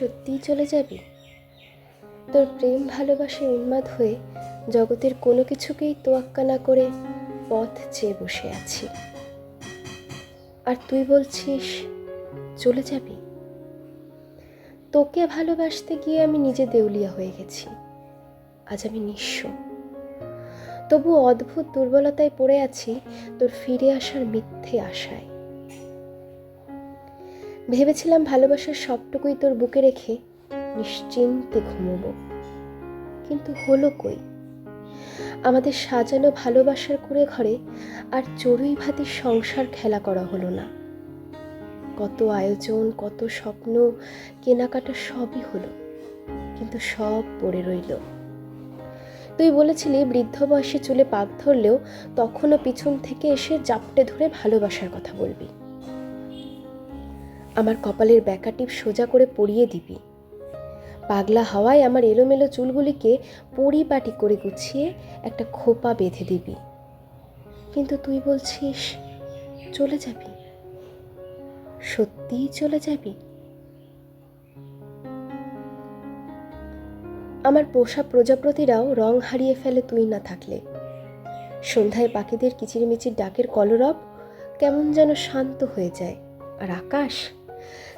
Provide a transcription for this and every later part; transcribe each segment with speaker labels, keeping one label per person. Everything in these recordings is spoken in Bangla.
Speaker 1: সত্যিই চলে যাবি? তোর প্রেম ভালোবাসায় উন্মাদ হয়ে জগতের কোনো কিছুকেই তোয়াক্কা না করে পথ চেয়ে বসে আছি। আর তুই বলছিস চলে যাবি? তোকে ভালোবাসতে গিয়ে আমি নিজে দেউলিয়া হয়ে গেছি। আজ আমি নিঃস্ব। তবু অদ্ভুত দুর্বলতায় পড়ে আছি তোর ফিরে আসার মিথ্যে আশায়। ভেবেছিলাম ভালোবাসার সবটুকুই তোর বুকে রেখে নিশ্চিন্তে ঘুমোবো। কিন্তু হলো কই? আমাদের সাজানো ভালোবাসার কুড়ে ঘরে আর চড়ুই ভাতির সংসার খেলা করা হলো না। কত আয়োজন, কত স্বপ্ন, কেনাকাটা সবই হলো, কিন্তু সব পড়ে রইল। তুই বলেছিলি বৃদ্ধ বয়সে চুলে পাক ধরলেও তখনও পিছন থেকে এসে জাপটে ধরে ভালোবাসার কথা বলবি। আমার কপালের ব্যাকাটিপ সোজা করে পরিয়ে দিবি। পাগলা হাওয়ায় আমার এলোমেলো চুলগুলিকে পরিপাটি করে গুছিয়ে একটা খোপা বেঁধে দিবি। কিন্তু তুই বলছিস, চলে যাবি? সত্যিই চলে যাবি? আমার পোষা প্রজাপতিরাও রং হারিয়ে ফেলে তুই না থাকলে। সন্ধ্যায় পাখিদের কিচিরমিচির ডাকের কলরব কেমন যেন শান্ত হয়ে যায়। আর আকাশ?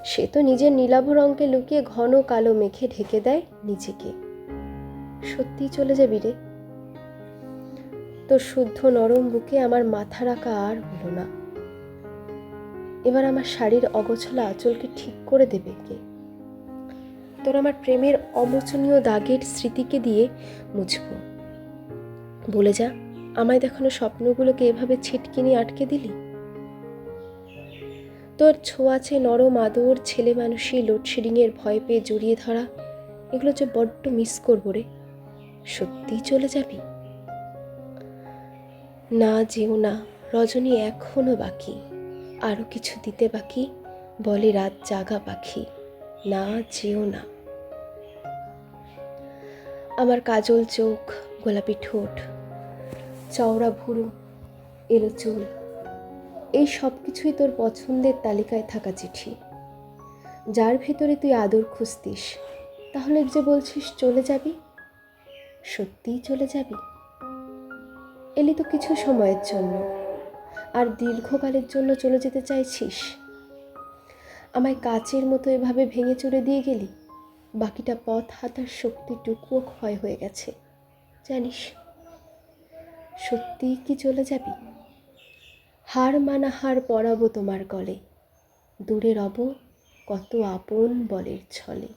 Speaker 1: সে তো নিজের নীলাভ রঙকে লুকিয়ে ঘন কালো মেঘে ঢেকে দেয় নিজেকে। সত্যি চলে যাবি রে। তোর শুদ্ধ নরম বুকে আমার মাথা রাখা আর হলো না। এবার আমার শাড়ির অগোছলা আঁচলকে ঠিক করে দেবে কে? তোর আমার প্রেমের অমোচনীয় দাগের স্মৃতিকে দিয়ে মুছব। বলে যা, আমায় দেখানো স্বপ্নগুলোকে এভাবে ছিটকিনি আটকে দিলি? তোর ছোঁয়াচে নরম আদর ছেলে মানুষই লোডশেডিংয়ের ভয় পেয়ে জড়িয়ে ধরা, এগুলো যে বড্ড মিস করব রে। সত্যিই চলে যাবি? না যেও না, রজনী এখনও বাকি। আরও কিছু দিতে বাকি? বলে রাত জাগা পাখি। না যেও না। আমার কাজল চোখ, গোলাপি ঠোঁট, চওড়া ভুরু, এলো চুল। এই সব কিছুই তোর পছন্দের তালিকায় থাকা চিঠি। যার ভেতরে তুই আদর খুঁজতিস, তাহলে যে বলছিস চলে যাবি? সত্যিই চলে যাবি? এলি তো কিছু সময়ের জন্য। আর দীর্ঘকালের জন্য চলে যেতে চাইছিস? আমায় কাচের মতো এভাবে ভেঙে চড়ে দিয়ে গেলি? বাকিটা পথ হাতার শক্তিটুকুও ক্ষয় হয়ে গেছে। জানিস, সত্যিই কি চলে যাবি? হার মানা হার পরাবো তোমার কলে। দূরে রব কত আপন বলের ছলে।